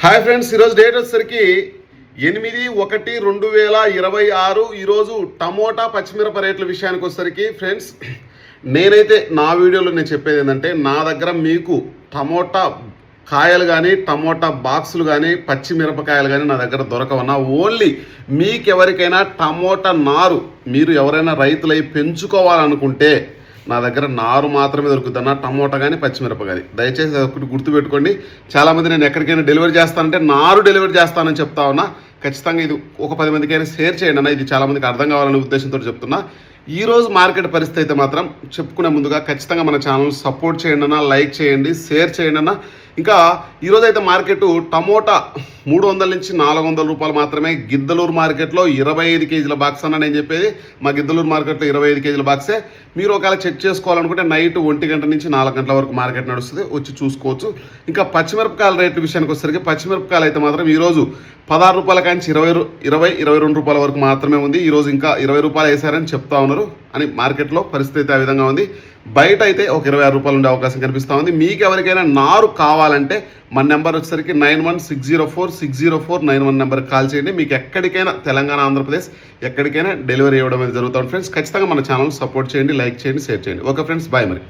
Hi friends ఈరోజు date వచ్చేసరికి ఎనిమిది ఒకటి రెండు వేల ఇరవై ఆరు. ఈరోజు టమోటా పచ్చిమిరప రేట్ల విషయానికి వచ్చేసరికి ఫ్రెండ్స్ నేనైతే నా వీడియోలో నేను చెప్పేది ఏంటంటే నా దగ్గర మీకు టమోటా కాయలు కానీ టమోటా బాక్సులు కానీ పచ్చిమిరపకాయలు కానీ నా దగ్గర దొరకవన్నా ఓన్లీ మీకు ఎవరికైనా టమోటా నారు మీరు ఎవరైనా రైతులై పెంచుకోవాలనుకుంటే నా దగ్గర నారు మాత్రమే దొరుకుతుందన్న టమోటా కానీ పచ్చిమిరప కానీ దయచేసి ఒకటి గుర్తుపెట్టుకోండి చాలామంది నేను ఎక్కడికైనా డెలివరీ చేస్తానంటే నారు డెలివరీ చేస్తానని చెప్తా ఉన్నా. ఖచ్చితంగా ఇది ఒక పది మందికైనా షేర్ చేయండి అన్న. ఇది చాలామందికి అర్థం కావాలనే ఉద్దేశంతో చెప్తున్నా. ఈ రోజు మార్కెట్ పరిస్థితి అయితే మాత్రం చెప్పుకునే ముందుగా ఖచ్చితంగా మన ఛానల్ సపోర్ట్ చేయండి అన్న లైక్ చేయండి షేర్ చేయండి అన్న. ఇంకా ఈరోజు అయితే మార్కెట్ టమోటా మూడు వందల నుంచి నాలుగు వందల రూపాయలు మాత్రమే గిద్దలూరు మార్కెట్లో ఇరవై ఐదు కేజీల బాక్స్ అన్న నేను చెప్పేది. మా గిద్దలూరు మార్కెట్లో ఇరవై ఐదు కేజీల బాక్సే. మీరు ఒకవేళ చెక్ చేసుకోవాలనుకుంటే నైట్ ఒంటి గంట నుంచి నాలుగు గంటల వరకు మార్కెట్ నడుస్తుంది. వచ్చి చూసుకోవచ్చు. ఇంకా పచ్చిమిరపకాయల రేటు విషయానికి వచ్చేసరికి పచ్చిమిరపకాయలు అయితే మాత్రం ఈరోజు పదహారు రూపాయల కాంచి ఇరవై ఇరవై ఇరవై రెండు రూపాయల వరకు మాత్రమే ఉంది. ఈరోజు ఇంకా ఇరవై రూపాయలు వేసారని చెప్తా ఉన్నారు అని మార్కెట్లో పరిస్థితి అయితే ఆ విధంగా ఉంది. బయట అయితే ఒక ఇరవై ఆరు రూపాయలు ఉండే అవకాశం కనిపిస్తూ ఉంది. మీకు ఎవరికైనా నారు కావాలంటే మన నెంబర్ వచ్చేసరికి nine one six zero four six zero four nine one number call చేయండి. మీకు ఎక్కడికైనా తెలంగాణ ఆంధ్రప్రదేశ్ ఎక్కడికైనా డెలివరీ ఇవ్వడం అనేది జరుగుతుంది ఫ్రెండ్స్ ఖచ్చితంగా మన ఛానల్ సపోర్ట్ చేయండి లైక్ చేయండి షేర్ చేయండి. ఓకే ఫ్రెండ్స్ బాయ్ మరి.